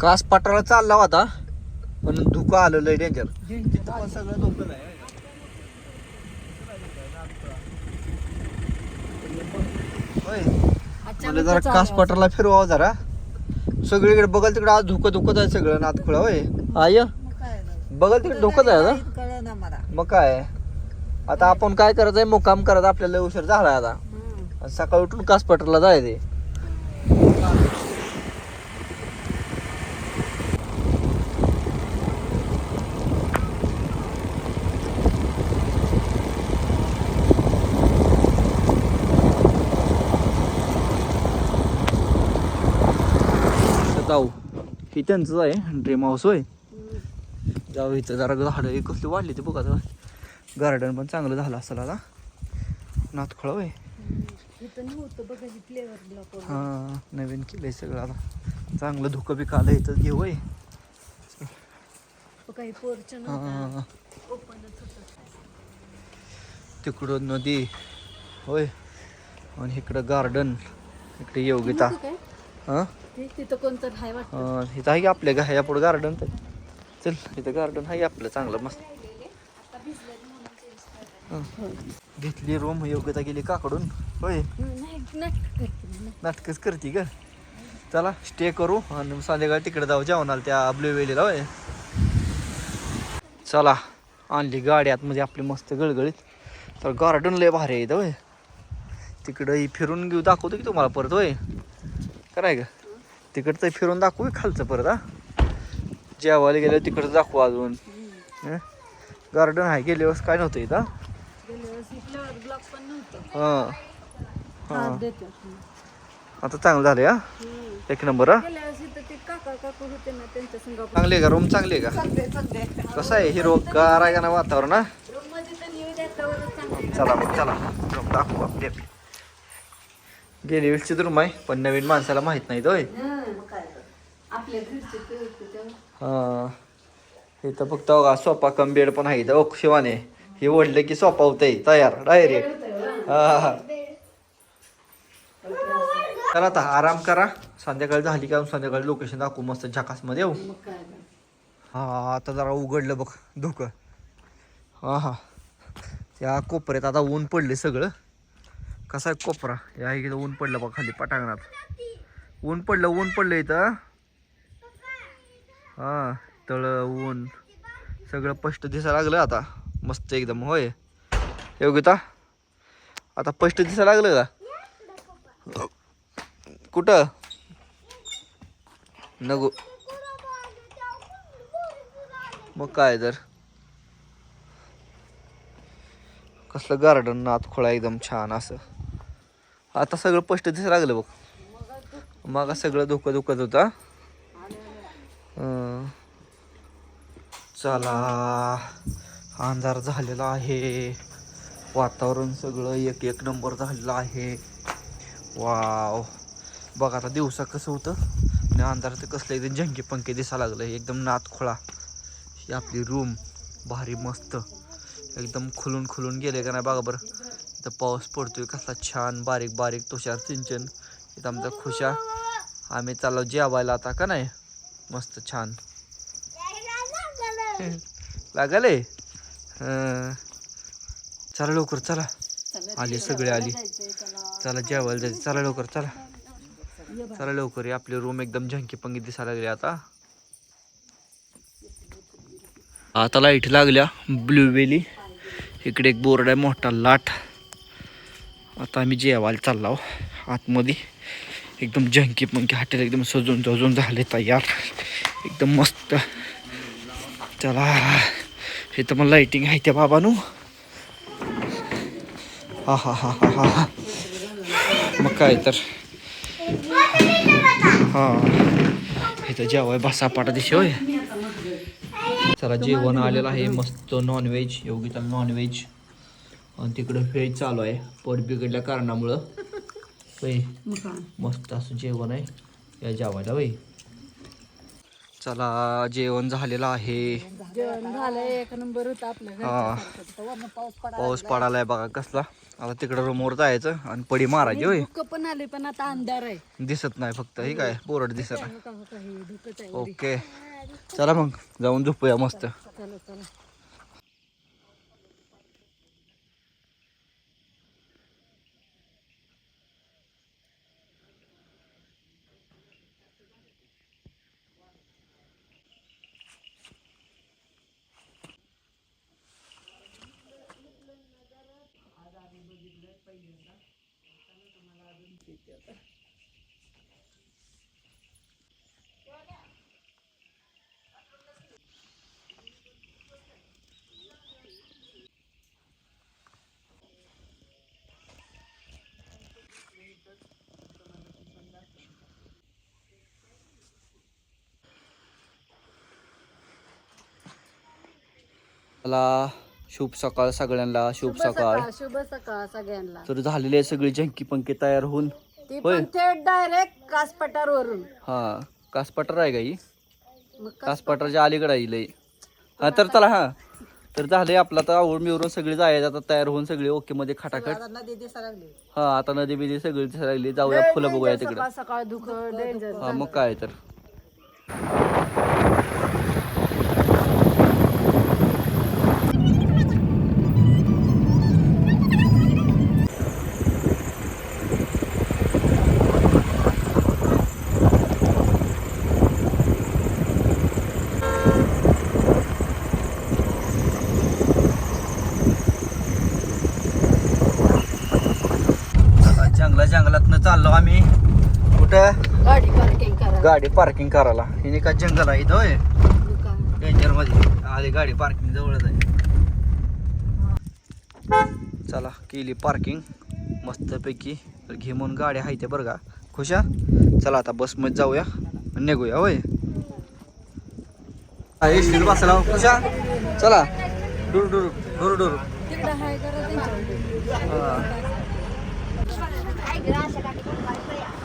कास पाटाला चालला होता पण धुकं आलं लय डेंजर तिथं पण सगळं धोकं आहे होय. मला जरा कास पाटाला फिरवावं जरा. सगळीकडे बघल तिकडे आज धुकं धुकत आहे सगळं नातखुळा होय. आय बघल तिकडे धोकत आहे ना मग काय? आता आपण काय करायचंय मुक्काम करायचं आपल्याला लय उशीर झाला आता. सकाळी उठून कास पटरला जायचे जाऊ. ही त्यांचंच आहे. ड्रीम हाऊस होय. जाऊ इथं. जरा झाडं एक कसली वाढली ते बघा गार्डन पण चांगलं झालं असेल आता. नातखळ होय. ही नवीन केलंय सगळं आता. चांगलं धुकं बी आलं इथं. घेऊ हा. होतं. तिकडं नदी होय. आणि इकडं गार्डन इकडे योगिता हा? तिथं कोणतं हाय वाटतं? इथं आहे की आपल्या घ्या पुढं गार्डन तर चल इथं गार्डन आहे आपलं चांगलं मस्त. हं. घेतली रूम योग्यता गेली काकडून. होय. नाटकच करते का चला स्टे करू आणि संध्याकाळी तिकडे जाऊ जेवणाला त्या ब्ल्यू वेलीला होय. चला आणली गाडी आतमध्ये आपली मस्त गळगळीत. तर गार्डन लय भारी आहे इथं होय. तिकडं ही फिरून घेऊ दाखवतो की तुम्हाला परत होय. कराय का तिकडचं फिरून दाखवू खालचं परत हा? जेवायला गेलं तिकडचं दाखवू अजून. गार्डन आहे गेल्या वेळेस काय नव्हतं इथं? हां. हां. आता चांगलं झालं हा. एक नंबर हा? आपण- चांगली आहे का? रूम चांगली आहे का? चांगले चांगले कसं आहे? हिरो गार आहे का ना वातावरण चांगले चला मग चला. रूम दाखवू आपली आपली गेली वेळची रूम आहे पण नवीन माणसाला माहीत नाही होय. तर. आपल्या ते. हा. इथं फक्त सोफा कम बेड पण आहे ओक शिवाने. हे ओढलं की सोफा होतंय तयार डायरेक्ट. हा चला आता आराम करा. संध्याकाळी झाली का संध्याकाळी लोकेशन दाखवू मस्त झकासमध्ये येऊ. तर. हा आता जरा उघडलं बघ धुकं. हा हा. त्या कोपऱ्यात आता ऊन पडले सगळं. कसा आहे कोपरा? या इकडं ऊन पडलं बघा खाली पटांगणात. ऊन पडलं ऊन पडलं इथं. हां तळ ऊन. सगळं स्पष्ट दिसायला लागलं आता. मस्त एकदम होय. योगिता आता स्पष्ट दिसायला लागलं का? कुठं? नको मग काय तर. कसलं गार्डन नात खोळा एकदम छान असं. आता सगळं स्पष्ट दिसायला लागलं बघ. मग सगळं धोकं दुखत होता चला अंधार झालेला आहे. वातावरण सगळं एक एक नंबर झालेलं आहे. वाव. बघ आता दिवसा कसं होतं. आणि अंधारात कसलं एकदम झंके पंखे दिसायला लागलं. एकदम नात खोळा. ही आपली रूम भारी मस्त. एकदम खुलून खुलून गेले का नाही बघा बरं. इथं पाऊस पडतोय कसला छान बारीक बारीक तुषार सिंचन. इथं आमचा खुशा. आम्ही चाललो जेवायला आता का नाही? मस्त छान. लागले? चला लवकर चला. आली सगळे आली. चला. जेवायला जायचं. चला लवकर चला. चला लवकर ये आपली रूम एकदम झंकी पंगी दिसायला लागली आता. आता लाइट लागल्या ब्लूबेली इकडे एक बोर्ड आहे मोठा लाट. आता आम्ही जेवायला चाललो आतमध्ये एकदम झंकी पंकी हॉटेल एकदम सजून सजून झाले तयार. एकदम मस्त. चला. हे तर मग लाईटिंग आहे त्या बाबानू. हा हा हा हा हा हा. मग काय तर. हा. इथं जेवाय बसा पाटा दिशी होय. चला जेवण आलेलं आहे. मस्त नॉनव्हेज योगिता नॉनव्हेज आणि तिकडं व्हेज चालू आहे. पोट बिघडल्या कारणामुळं. काय? मस्त असं जेवण आहे. या जेवायला होय चला जेवण झालेलं आहे. हा पाऊस पडा पाऊस पडालाय बघा कसला. आता तिकडं रूमवर जायचं आणि पडी मारायची होय. पण आले पण आता अंधार आहे. दिसत नाही फक्त हे काय? बोरड दिसत नाही हो हो ओके. चला मग जाऊन झोपूया मस्त. चला चला चला शुभ सकाळ सगळ्यांना शुभ सकाळ शुभ सकाळ सगळ्यांना. तर झालेली सगळी जंकी पंकी तयार होऊन. ती होय. पण थेट डायरेक्ट कासपटार वरून हा कासपटर आहे का ही? मग का- कासपटरच्या अलीकडे आहे लई. हा तर चला हा. तर झाले आपला तर आवड मिळून सगळी जायचं आता तयार होऊन सगळी ओके मध्ये खटाखट. नदी दिसायला लागली. हा आता नदी बिदी सगळी दिसायला लागली. जाऊया फुलं बघूया तिकडे. सकाळ सकाळ धुकं डेंजर हा मग काय तर आता जंगला जंगलातनं चाललो आम्ही. कुठं? गाडी पार्किंग करा गाडी पार्किंग करायला. हिने का जंगल आहे इथं होय? डेंजरमध्ये. आली गाडी पार्किंग जवळच आहे. चला केली पार्किंग मस्तपैकी. तर घे म्हणून गाड्या आहे ते बरं का. खुशा चला आता बसमध्ये जाऊया. निघूया होय? एसटीत बसला खुशा चला. डुर डुर डुर डुर Saya jelasin,